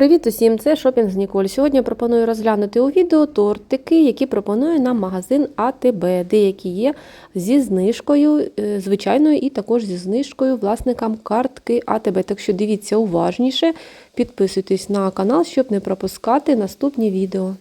Привіт усім! Це Шопінг з Ніколь. Сьогодні я пропоную розглянути у відео тортики, які пропонує нам магазин АТБ. Деякі є зі знижкою, е, звичайною, і також зі знижкою власникам картки АТБ. Так що дивіться уважніше, підписуйтесь на канал, щоб не пропускати наступні відео.